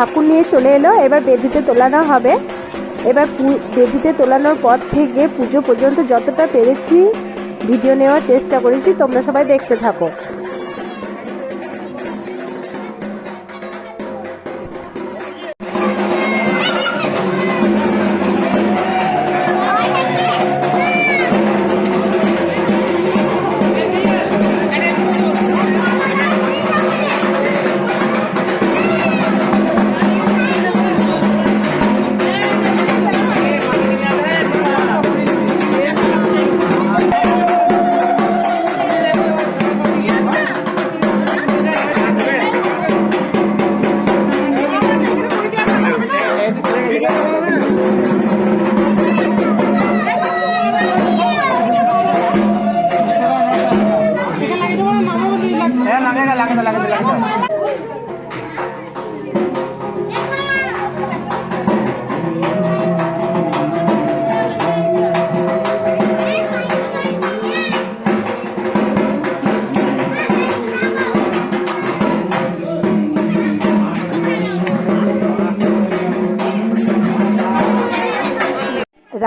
ঠাকুর নিয়ে চলে এলো, এবার বেদিতে তোলানো হবে। এবার বেদিতে তোলানোর পর থেকে পুজো পর্যন্ত যতটা পেরেছি ভিডিও নেওয়ার চেষ্টা করেছি, তোমরা সবাই দেখতে থাকো।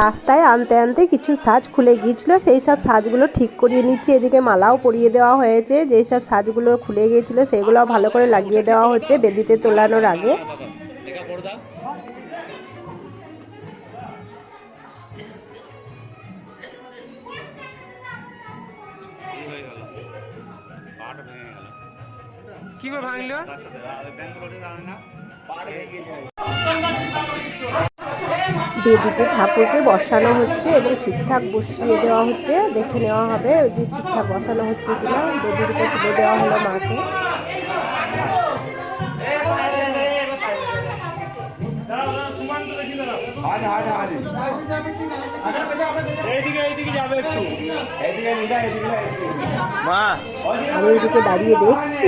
রাস্তায় আনতে আনতে কিছু সাজ খুলে গিয়েছিল। সেই সব সাজগুলো ঠিক করিয়ে নিচ্ছি। এদিকে মালাও পরিয়ে দেওয়া হয়েছে। যেই সব সাজগুলো খুলে গিয়েছিল, সেগুলো ভালো করে লাগিয়ে দেওয়া হচ্ছে বেদিতে তোলানোর আগে। কি করে ভাঙলো? বেদিতে ঠাকুরকে বসানো হচ্ছে এবং ঠিকঠাক বসিয়ে দেওয়া হচ্ছে দেখে নেওয়া হবে যে ঠিকঠাক বসানো হচ্ছে কিনা। বেদিতে তুলে দেওয়া হলো মাকে। আমি এদিকে দাঁড়িয়ে দেখছি।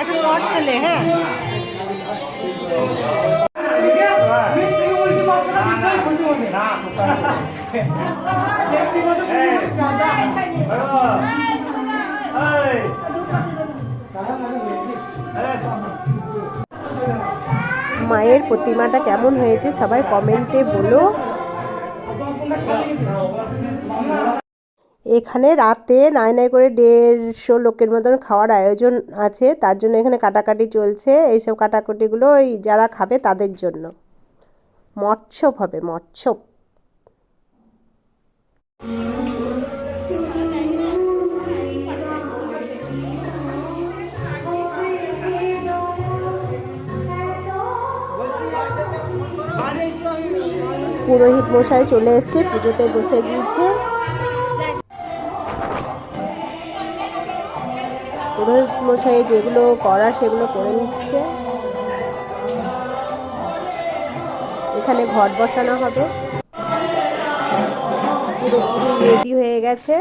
একটা শর্ট ছেলে হ্যাঁ। মায়ের প্রতিমাটা কেমন হয়েছে সবাই কমেন্টে বলো। এখানে রাতে নাই নাই করে দেড়শো লোকের মতন খাওয়ার আয়োজন আছে, তার জন্য এখানে কাটাকাটি চলছে। এইসব কাটাকুটিগুলো ওই যারা খাবে তাদের জন্য। মৎস্যপ হবে, মৎস্যপ। পুরোহিত মশাই চলে এসছে, পুজোতে বসে গিয়েছে। পুরোহিত মশাই যেগুলো করার সেগুলো করে নিচ্ছে। এখানে ঘট বসানো হবে। রেডি হয়ে গেছে।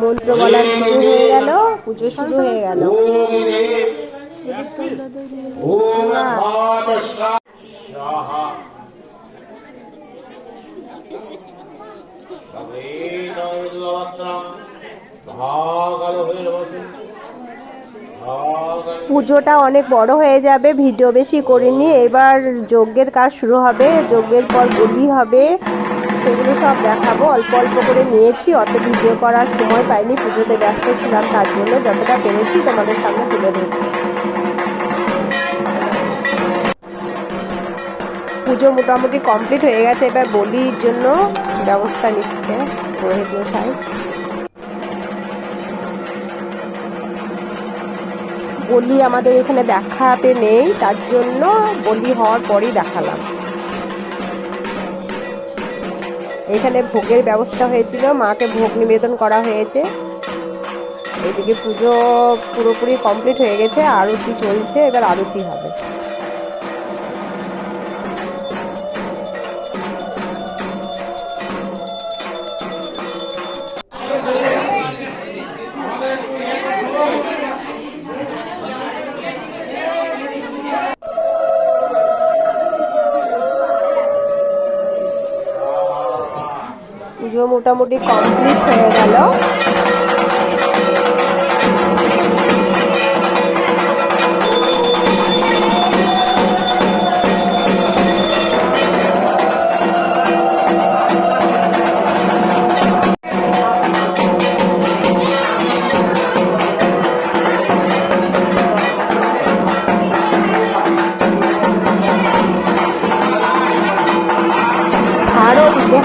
মন্ত্র বলা শুরু হয়ে গেল, পুজো শুরু হয়ে গেল। পুজোটা অনেক বড় হয়ে যাবে, ভিডিও বেশি করিনি। এবার যজ্ঞের কাজ শুরু হবে, যজ্ঞের পর বলি হবে, সেগুলো সব দেখাবো। অল্প অল্প করে নিয়েছি, অত ভিডিও করার সময় পাইনি, পুজোতে ব্যস্ত ছিলাম, তার জন্য যতটা পেরেছি তোমাদের সামনে তুলে ধরছি। পুজো মোটামুটি কমপ্লিট হয়ে গেছে, এবার বলির জন্য ব্যবস্থা নিচ্ছে পুরোহিত মশাই। বলি আমাদের এখানে দেখাতে নেই, তার জন্য বলি হওয়ার পরই দেখালাম। এখানে ভোগের ব্যবস্থা হয়েছিল, মাকে ভোগ নিবেদন করা হয়েছে। এদিকে পুজো পুরোপুরি কমপ্লিট হয়ে গেছে, আরতি চলছে, এবার আরতি হবে। পুজো মোটামুটি কমপ্লিট হয়ে গেল।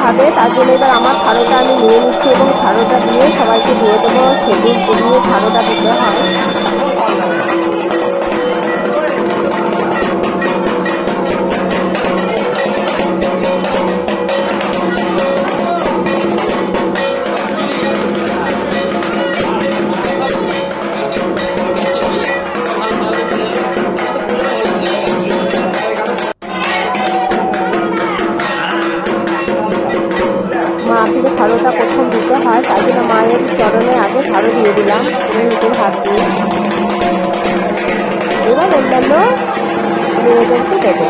হবে, তার জন্য এবার আমার থারোটা আমি নিয়ে নিচ্ছি এবং থারোটা দিয়ে সবাইকে দিয়ে দেবো, সেদিন দিয়ে থারোটা দিতে হয়। প্রথম দিতে হয় তাই জন্য মায়ের চরণে আগে থারো দিয়ে দিলাম নিজের হাত দিয়ে। এবার অন্যান্য মেয়েদেরকে দেবো।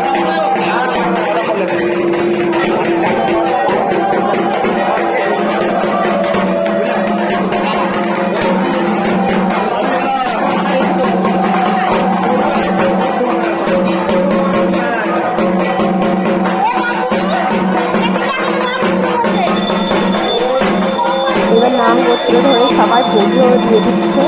নাম গোত্র ধরে সবাই পুজো দিয়ে দিচ্ছে।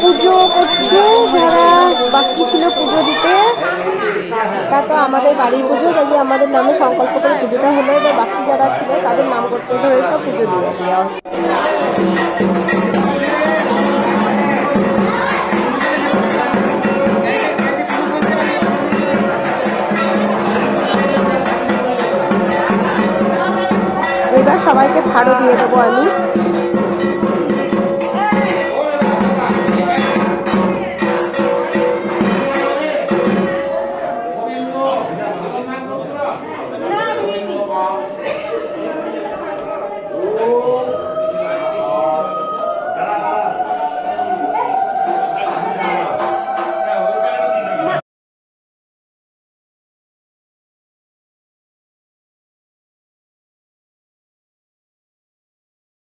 পুজো করছে যারা বাকি ছিল পুজো দিতে? তা তো আমাদের বাড়ির পুজো, তাই আমাদের নামে সংকল্প করে পুজোটা হলো, এবার বাকি যারা ছিল তাদের নাম গোত্র ধরে সব পুজো দিয়ে দেওয়া হচ্ছে। এবার সবাইকে থারও দিয়ে দেবো আমি।